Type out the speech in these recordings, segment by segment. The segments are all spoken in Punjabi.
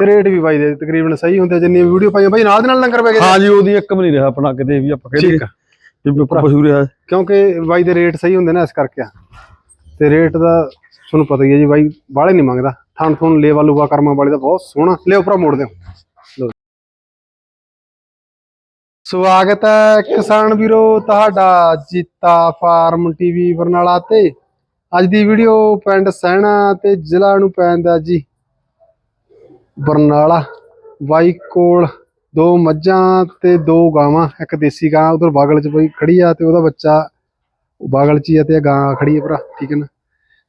ਤੇ ਰੇਟ ਵੀ ਬਾਈ ਦੇ ਤਕਰੀਬਨ ਸਹੀ ਹੁੰਦੇ ਜਿੰਨੀ ਵੀਡੀਓ ਪਾਈਆਂ ਬਾਈ ਨਾਲ ਦੇ ਨਾਲ ਲੰਗਰ ਪੈ ਗਏ ਹਾਂ ਜੀ ਉਹਦੀ ਇੱਕ ਵੀ ਨਹੀਂ ਰਿਹਾ ਆਪਣਾ ਕਿਤੇ ਵੀ ਆਪਾਂ ਕਹਿੰਦੇ ਵੀ ਪਸ਼ੂ ਰਿਹਾ। ਕਿਉਂਕਿ ਬਾਈ ਦੇ ਰੇਟ ਸਹੀ ਹੁੰਦੇ ਨਾ ਇਸ ਕਰਕੇ ਆ। ਤੇ ਰੇਟ ਦਾ ਤੁਹਾਨੂੰ ਪਤਾ ਹੀ ਹੈ ਜੀ ਬਾਈ ਬਾਹਲੇ ਨਹੀਂ ਮੰਗਦਾ। ਥਣ ਥਣ ਲੇਵਾ ਲੂਵਾ ਕਰਮਾਂ ਵਾਲੇ ਦਾ ਬਹੁਤ ਸੋਹਣਾ। ਲਿਓ ਭਰਾ ਮੋੜ ਦਿਓ। ਸਵਾਗਤ ਹੈ ਕਿਸਾਨ ਵੀਰੋ ਤੁਹਾਡਾ ਜੀਤਾ ਫਾਰਮ ਟੀਵੀ ਬਰਨਾਲਾ ਤੇ। ਅੱਜ ਦੀ ਵੀਡੀਓ ਪਿੰਡ ਸਹਿਣਾ ਤੇ ਜ਼ਿਲ੍ਹਾ ਨੂੰ ਪੈਂਦਾ ਜੀ। ਬਰਨਾਲਾ ਬਾਈ ਕੋਲ ਦੋ ਮੱਝਾਂ ਤੇ ਦੋ ਗਾਵਾਂ, ਇੱਕ ਦੇਸੀ ਗਾਂ, ਉਧਰ ਬਾਗਲ ਚ ਬਈ ਖੜੀ ਆ ਤੇ ਉਹਦਾ ਬੱਚਾ ਬਾਗਲ ਚ ਹੀ ਆ ਤੇ ਗਾਂ ਖੜੀ ਆ ਭਰਾ, ਠੀਕ ਹੈ ਨਾ?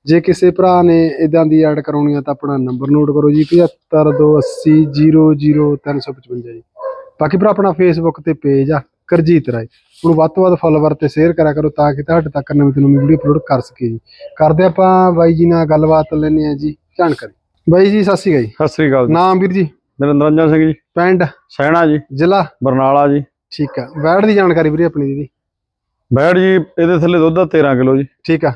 ਜੇ ਕਿਸੇ ਭਰਾ ਨੇ ਇਦਾਂ ਦੀ ਐਡ ਕਰਾਉਣੀ ਆ ਤਾਂ ਆਪਣਾ ਨੰਬਰ ਨੋਟ ਕਰੋ ਜੀ 7528000355 ਜੀ। ਬਾਕੀ ਭਰਾ, ਆਪਣਾ ਫੇਸਬੁੱਕ ਤੇ ਪੇਜ ਆ, ਕਰਜੀਤ ਰਾਏ। ਉਹਨੂੰ ਵੱਧ ਤੋਂ ਵੱਧ ਫੋਲੋਵਰ ਤੇ ਸ਼ੇਅਰ ਕਰਿਆ ਕਰੋ ਤਾਂ ਕਿ ਤੁਹਾਡੇ ਤੱਕ ਨਵੀਂ ਤੋਂ ਨਵੀਂ ਵੀਡੀਓ ਅਪਲੋਡ ਕਰ ਸਕੀਏ ਜੀ। ਕਰਦੇ ਆਪਾਂ ਬਾਈ ਜੀ ਨਾਲ ਗੱਲਬਾਤ ਲੈਣੇ ਆ ਜੀ, ਜਾਣਕਾਰੀ। ਬਾਈ ਜੀ ਸਤਿ ਸ਼੍ਰੀ ਅਕਾਲ ਜੀ। ਸਤਿ ਸ੍ਰੀ ਅਕਾਲ ਜੀ। ਨਾਮ ਵੀਰ ਜੀ? ਨਰਿੰਦਰ ਸਿੰਘ ਜੀ। ਪਿੰਡ? ਸੈਣਾ ਜੀ। ਜ਼ਿਲ੍ਹਾ? ਬਰਨਾਲਾ ਜੀ। ਠੀਕ ਆ। ਵੈੜ ਦੀ ਜਾਣਕਾਰੀ ਵੀਰੇ ਆਪਣੀ ਦੀਦੀ ਬੈੜ ਜੀ ਇਹਦੇ ਥੱਲੇ ਦੁੱਧ ਆ 13 ਕਿਲੋ ਜੀ। ਠੀਕ ਆ।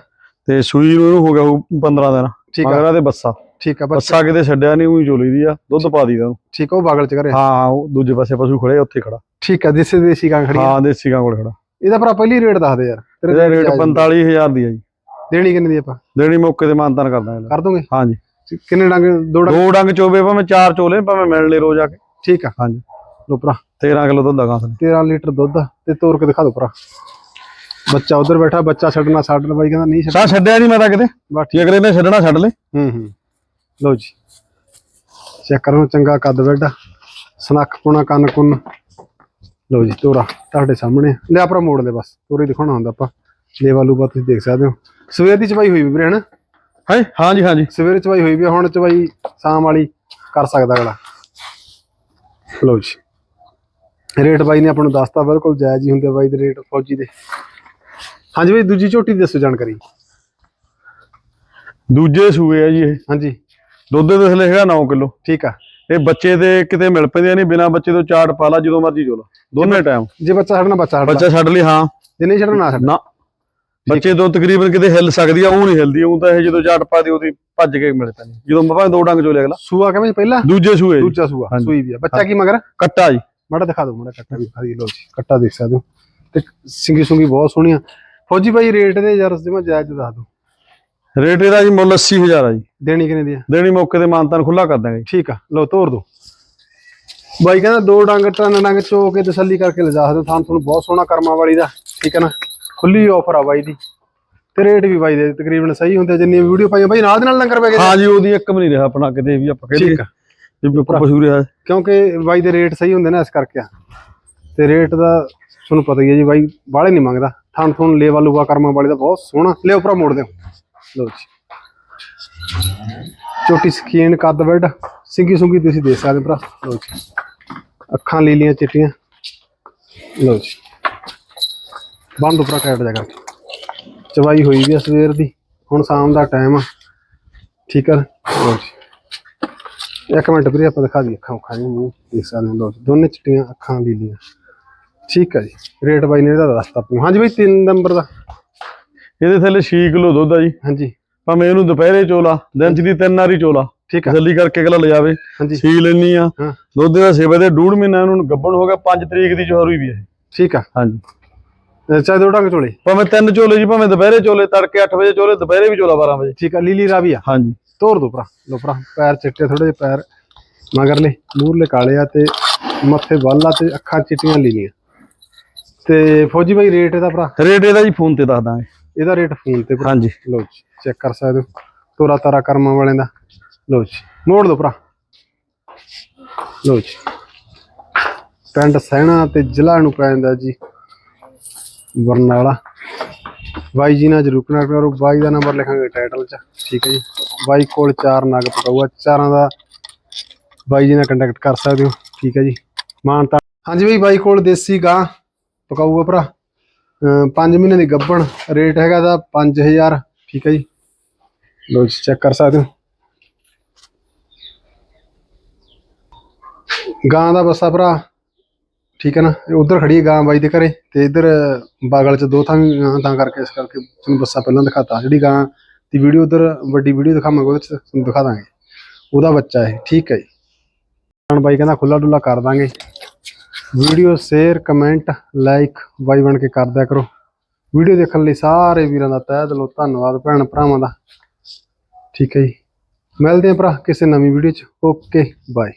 ਤੇ ਸੂਈ ਨੂੰ ਇਹਨੂੰ ਹੋ ਗਿਆ ਹੋਊ 15 ਦਿਨ। ਠੀਕ ਆ। ਮਗਰ ਤੇ ਬੱਸਾ। ਠੀਕ ਆ ਬੱਸਾ ਕਿਤੇ ਛੱਡਿਆ ਨਹੀਂ ਉਹੀ ਚੋਲੀ ਦੀ ਆ। ਦੁੱਧ ਪਾ ਦੀਦਾ ਉਹਨੂੰ। ਠੀਕ ਆ ਉਹ ਬਾਗਲ ਚ ਕਰੇ ਹਾਂ ਉਹ ਦੂਜੇ ਪਾਸੇ ਪਸ਼ੂ ਖੜੇ ਉੱਥੇ ਖੜਾ। ਠੀਕ ਆ ਦੇਸੀ ਦੇਸੀ ਗਾਂ ਖੜੀ ਹਾਂ ਦੇਸੀ ਗਾਂ ਕੋਲ ਖੜਾ। ਇਹਦਾ ਭਰਾ ਪਹਿਲੀ ਰੇਟ ਦੱਸ ਦੇ ਯਾਰ ਇਹਦਾ ਰੇਟ ਰੇਟ ਜਾਇਜ਼ 45000 ਦੀ ਆ ਜੀ। ਦੇਣੀ ਕਿੰਨੇ ਦੀ ਆਪਾਂ? ਦੇਣੀ ਮੌਕੇ ਤੇ ਮਾਨਤਾਨ ਕਰਦਾ ਕਰ ਦੋਗੇ? ਹਾਂ ਜੀ। ਕਿੰਨੇ ਡੰਗ ਦੋ ਡੰਗ? ਦੋ ਡੰਗ ਚੋਵੇ ਭਾਵੇਂ ਚਾਰ ਚੋਲੇ ਭਾਵੇਂ ਮਿਲ ਲੈ ਰੋਜ਼ ਆ ਕੇ। ਠੀਕ ਆ। ਹਾਂਜੀ। ਲੋ ਭਰਾ 13 ਕਿਲੋ ਦੁੱਧ ਆ ਗਾਂ ਥੱਲੇ। 13 ਲੀਟਰ ਦੁੱਧ ਤੇ ਤੋਰ ਕੇ ਦਿਖਾ ਦੋ ਭਰਾ। ਬੱਚਾ ਉਧਰ ਬੈਠਾ ਬੱਚਾ ਛੱਡਣਾ ਛੱਡਣਾ ਬਾਈ ਕਹਿੰਦਾ ਨਹੀਂ ਛੱਡਣਾ। ਛੱਡਿਆ ਨਹੀਂ ਮੈਂ ਤਾਂ ਕਿਤੇ। ਜੇ ਅਗਲੇ ਨੇ ਛੱਡਣਾ ਛੱਡ ਲੈ। ਹੂੰ ਹੂੰ। ਲਓ ਜੀ। ਚੈੱਕ ਕਰੋ ਚੰਗਾ ਕੱਦ ਬੈਠਾ ਸਨੱਖ ਪੁਣਾ ਕੰਨ ਕੁੰਨ। ਲਓ ਜੀ ਤੋਰਾ ਤੁਹਾਡੇ ਸਾਹਮਣੇ ਆ। ਲੈ ਆਪਰਾ ਮੋੜ ਲੈ ਬਸ ਤੋਰੇ ਦਿਖਾਉਣਾ ਹੁੰਦਾ ਆਪਾਂ। ਲੇਵਾ ਲੂਵਾ ਤੁਸੀਂ ਦੇਖ ਸਕਦੇ ਹੋ। ਸਵੇਰ ਦੀ ਚਵਾਈ ਹੋਈ ਵੀ ਵੀਰੇ ਹਨਾ? ਹੈ? ਹਾਂ ਜੀ ਹਾਂ ਜੀ ਸਵੇਰੇ ਚਵਾਈ ਹੋਈ ਵੀ ਆ, ਹੁਣ ਚਵਾਈ ਸ਼ਾਮ ਵਾਲੀ ਕਰ ਸਕਦਾ ਅਗਲਾ। ਲਓ ਜੀ। ਰੇਟ ਬਾਈ ਨੇ ਆਪਾਂ ਨੂੰ ਦੱਸਤਾ ਬਿਲਕੁਲ ਜਾਇਜ਼ ਹੀ ਹੁੰਦੇ ਆ ਬਾਈ ਦੇ ਰੇਟ ਫੌਜੀ ਦੇ। ਹਾਂਜੀ ਬਾਈ ਦੂਜੀ ਝੋਟੀ ਦੀ ਦੱਸੋ ਜਾਣਕਾਰੀ। ਦੂਜੇ ਸੂਏ ਆ ਜੀ ਇਹ। ਹਾਂਜੀ। ਦੁੱਧ ਦੇ ਥੱਲੇ ਹੈਗਾ 9 ਕਿਲੋ। ਠੀਕ ਆ। ਇਹ ਬੱਚੇ ਦੇ ਕਿਤੇ ਮਿਲ ਪੈਂਦੇ ਨਹੀਂ ਬਿਨਾ ਬੱਚੇ ਤੋਂ ਚਾਟ ਪਾ ਲਾ ਜਦੋਂ ਮਰਜ਼ੀ ਚੋਲਾ ਦੋਨੇ ਟਾਈਮ ਜੇ ਬੱਚਾ ਛੱਡਣਾ ਬੱਚਾ ਛੱਡ ਬੱਚਾ ਛੱਡ ਲਈ ਹਾਂ। ਜੇ ਨਹੀਂ ਛੱਡਣਾ ਨਾ ਛੱਡ। ਨਾ। ਬੱਚੇ ਤੋਂ ਤਕਰੀਬਨ ਕਿਤੇ ਹਿੱਲ ਸਕਦੀ ਆ ਉਹ ਨਹੀਂ ਹਿਲਦੀ ਉਹ ਤਾਂ ਇਹ ਜਦੋਂ ਚਾਟ ਪਾ ਦੀ ਉਹਦੀ ਭੱਜ ਕੇ ਮਿਲ ਪੈਂਦੀ। ਜਦੋਂ ਭਾਵੇਂ ਦੋ ਡੰਗ ਚੋਲੇ ਅਗਲਾ ਸੂਆ ਕਿਵੇਂ ਪਹਿਲਾ? ਦੂਜੇ ਸੂਏ ਦੂਜਾ ਸੂਆ। ਸੂਈ ਵੀ ਆ। ਬੱਚਾ ਕੀ ਮਗਰ? ਕੱਟਾ ਜੀ। ਮਾੜਾ ਦਿਖਾ ਦਿਓ ਮਾੜਾ ਕੱਟਾ ਵੀ ਦਿਖਾ ਦਿਓ। ਲਓ ਜੀ ਕੱਟਾ ਦੇਖ ਸਕਦੇ ਹੋ। ਤੇ ਸਿੰਗੀ ਸੁੰਗੀ ਬਹੁਤ ਸੋਹਣੀਆਂ। ਫੌਜੀ ਬਾਈ ਰੇਟ ਦੇ ਯਾਰ ਜਿਵੇਂ ਜਾਇਜ਼ ਦੱਸ ਦਿਓ। ਰੇਟ ਇਹਦਾ ਜੀ ਮੁੱਲ 80000 ਆ ਜੀ। ਦੇਣੀ ਕਿੰਨੇ ਦੀ ਆ? ਦੇਣੀ ਮੌਕੇ ਤੇ ਮਾਨਤਾਨ ਖੁੱਲਾ ਕਰ ਦਾਂਗੇ। ਠੀਕ ਆ ਲਓ ਤੋਰ ਦੋ ਬਾਈ ਕਹਿੰਦਾ ਦੋ ਡੰਗ ਟਨ ਡੰਗ ਚੋ ਕੇ ਤਸੱਲੀ ਕਰਕੇ ਲਿਜਾ ਸਕਦੇ ਥਾਂ ਤੁਹਾਨੂੰ ਬਹੁਤ ਸੋਹਣਾ ਕਰਮਾ ਵਾਲੀ ਦਾ ਠੀਕ ਹੈ ਨਾ? ਖੁੱਲੀ ਆਫਰ ਆ ਬਾਈ ਦੀ। ਤੇ ਰੇਟ ਵੀ ਬਾਈ ਦੇ ਤਕਰੀਬਨ ਸਹੀ ਹੁੰਦੇ ਜਿੰਨੀ ਵੀਡੀਓ ਪਾਈਆਂ। ਬਾਈ ਨਾਲ ਦੇ ਨਾਲ ਲੰਗਰ ਪੈ ਗਏ ਹਾਂ ਜੀ ਉਹਦੀ ਇੱਕ ਵੀ ਨਹੀਂ ਰਿਹਾ ਆਪਣਾ ਕਿਤੇ ਵੀ ਆਪਾਂ ਕਹਿੰਦੇ ਠੀਕ ਆ ਵੀ ਆਪਾਂ ਪਸ਼ੂ ਰਿਹਾ ਕਿਉਂਕਿ ਬਾਈ ਦੇ ਰੇਟ ਸਹੀ ਹੁੰਦੇ ਨਾ ਇਸ ਕਰਕੇ ਆ। ਤੇ ਰੇਟ ਦਾ ਤੁਹਾਨੂੰ ਪਤਾ ਹੀ ਹੈ ਜੀ ਬਾਈ ਬਾਹਲੇ ਨਹੀਂ ਮੰਗਦਾ। ਥਣ ਥਣ ਲੇਵਾ ਲੂਵਾ ਕਰਮਾਂ ਵਾਲੇ ਦਾ ਬਹੁਤ ਸੋਹਣਾ। ਲਿਓ ਭਰਾ ਮੋੜ ਦਿਓ। ਲਓ ਜੀ। ਛੋਟੀ ਸਕੀਨ ਕੱਦ ਬੈਡ ਸਿੰਗੀ ਸੁੰਗੀ ਤੁਸੀਂ ਦੇਖ ਸਕਦੇ ਹੋ ਭਰਾ। ਲਓ ਜੀ। ਅੱਖਾਂ ਲੀਲੀਆਂ ਚਿੱਟੀਆਂ। ਲਓ ਜੀ। ਬੰਦ ਉਪਰਾ ਕੈਟ ਜਗਾ ਚਵਾਈ ਹੋਈ ਵੀ ਆ ਸਵੇਰ ਦੀ ਹੁਣ ਸ਼ਾਮ ਦਾ ਟਾਈਮ ਆ। ਠੀਕ ਆ ਲਓ ਜੀ। ਇੱਕ ਮਿੰਟ ਵੀਰੇ ਆਪਾਂ ਦਿਖਾ ਦਈਏ ਅੱਖਾਂ ਅੱਖਾਂ ਜੀ ਮੂੰਹ ਦੇਖ ਸਕਦੇ ਜੀ, ਦੋਨੇ ਚਿੱਟੀਆਂ ਅੱਖਾਂ ਲੀਲੀਆਂ ਠੀਕ ਹੈ ਜੀ। ਰੇਟ ਬਾਈ ਨੇ ਇਹਦਾ ਦੱਸਤਾ ਆਪਾਂ। ਹਾਂਜੀ ਬਾਈ 3 ਨੰਬਰ ਦਾ। ਇਹਦੇ ਥੱਲੇ 6 ਕਿਲੋ ਦੁੱਧ ਆ ਜੀ। ਹਾਂਜੀ। ਭਾਵੇਂ ਇਹਨੂੰ ਦੁਪਹਿਰੇ ਚੋਲਾ ਦਿਨ ਚ ਦੀ ਤਿੰਨ ਵਾਰੀ ਚੋਲਾ। ਠੀਕ ਆ। ਤਸੱਲੀ ਕਰਕੇ ਅਗਲਾ ਲਿਜਾਵੇ। ਹਾਂਜੀ। ਸੀ ਲੈਣੀ ਆ। ਦੁੱਧ ਦਾ ਸੇਵਾ ਦੇ ਡੂਢ ਮਹੀਨਾ ਇਹਨੂੰ ਗੱਭਣ ਹੋ ਗਿਆ 5 ਤਰੀਕ ਦੀ ਚੋਰੀ ਵੀ ਹੈ ਠੀਕ ਆ। ਹਾਂਜੀ। ਚਾਹੇ ਦੋ ਡੰਗ ਚੋਲੇ। ਭਾਵੇਂ ਤਿੰਨ ਚੋਲੇ ਜੀ ਭਾਵੇਂ ਦੁਪਹਿਰੇ ਚੋਲੇ ਤੜਕੇ 8 ਵਜੇ ਚੋਲੇ ਦੁਪਹਿਰੇ ਵੀ ਚੋਲਾ 12 ਵਜੇ। ਠੀਕ ਆ ਲੀਲੀ ਰਾਵੀ ਆ। ਹਾਂਜੀ। ਤੋਰ ਦੋ ਭਰਾ ਲੋ ਭਰਾ ਪੈਰ ਚਿੱਟੇ ਥੋੜੇ ਜਿਹੇ ਪੈਰ ਮਗਰਲੇ ਮੂਰਲੇ ਕਾਲੇ ਆ ਤੇ ਮੱਥੇ ਵਾਲਾ ਤੇ ਅੱਖਾਂ ਚਿੱਟੀਆਂ ਲੀਲੀਆਂ। ਤੇ ਫੌਜੀ ਬਾਈ ਰੇਟ ਇਹਦਾ ਭਰਾ? ਰੇਟ ਇਹਦਾ ਜੀ ਫੋਨ ਤੇ ਦੱਸ ਦਾਂਗੇ। ਇਹਦਾ ਰੇਟ ਫੋਨ ਤੇ ਭਰਾ। ਹਾਂਜੀ। ਲਓ ਜੀ ਚੈੱਕ ਕਰ ਸਕਦੇ ਹੋ। ਤੋਰਾ ਤਾਰਾ ਕਰਮਾਂ ਵਾਲਿਆਂ ਦਾ। ਲਓ ਜੀ ਮੋੜ ਦੋ ਭਰਾ। ਲਓ ਜੀ। ਪਿੰਡ ਸਹਿਣਾ ਤੇ ਜ਼ਿਲ੍ਹਾ ਨੂੰ ਪੈ ਜਾਂਦਾ ਜੀ। ਬਰਨਾਲਾ ਬਾਈ ਜੀ ਨਾਲ ਜਰੂਰ ਕਨੈਕਟ ਕਰੋ। ਬਾਈ ਦਾ ਨੰਬਰ ਲਿਖਾਂਗੇ ਟਾਈਟਲ 'ਚ। ਠੀਕ ਹੈ ਜੀ। ਬਾਈ ਕੋਲ ਚਾਰ ਨਗ ਪਕਾਊਆ ਚਾਰਾਂ ਦਾ ਬਾਈ ਜੀ ਨਾਲ ਕੰਟੈਕਟ ਕਰ ਸਕਦੇ ਹੋ। ਠੀਕ ਹੈ ਜੀ। ਮਾਨਤਾ ਹਾਂਜੀ ਬਾਈ ਬਾਈ ਕੋਲ ਦੇਸੀ ਗਾਂ ਪਕਾਊਗਾ ਭਰਾ। 5 ਮਹੀਨੇ ਦੀ ਗੱਬਣ। ਰੇਟ ਹੈਗਾ ਦਾ 5000 ਠੀਕ ਹੈ ਜੀ। ਲੋ ਜੀ ਚੈੱਕ ਕਰ ਸਕਦੇ ਹੋ। ਗਾਂ ਦਾ ਬੱਸਾ ਭਰਾ। ਠੀਕ ਹੈ ਨਾ? ਉਧਰ ਖੜੀ ਹੈ ਗਾਂ ਬਾਈ ਦੇ ਘਰੇ ਤੇ ਇਧਰ ਬਾਗਲ ਚ ਦੋ ਥਾਂ ਤਾਂ ਕਰਕੇ ਇਸ ਕਰਕੇ ਤੁਹਾਨੂੰ ਬੱਸਾ ਪਹਿਲਾਂ ਦਿਖਾਤਾ। ਜਿਹੜੀ ਗਾਂ ਦੀ ਵੀਡੀਓ ਉਧਰ ਵੱਡੀ ਵੀਡੀਓ ਦਿਖਾਵਾਂਗੇ, ਉਹਦੇ ਚ ਤੁਹਾਨੂੰ ਦਿਖਾ ਦਾਂਗੇ। ਉਹਦਾ ਬੱਚਾ ਹੈ ਠੀਕ ਹੈ ਜੀ। ਹਣ ਬਾਈ ਕਹਿੰਦਾ ਖੁੱਲਾ ਡੁੱਲਾ ਕਰ ਦਾਂਗੇ। ਵੀਡੀਓ ਸ਼ੇਅਰ ਕਮੈਂਟ ਲਾਈਕ ਬਾਈ ਬਣ ਕੇ ਕਰਦਿਆ ਕਰੋ। ਵੀਡੀਓ ਦੇਖਣ ਲਈ ਸਾਰੇ ਵੀਰਾਂ ਦਾ ਤਹਿ ਦਿਲੋਂ ਧੰਨਵਾਦ, ਭੈਣ ਭਰਾਵਾਂ ਦਾ। ਠੀਕ ਹੈ ਜੀ। ਮਿਲਦੇ ਆਂ ਭਰਾ ਕਿਸੇ ਨਵੀਂ ਵੀਡੀਓ ਚ। Okay bye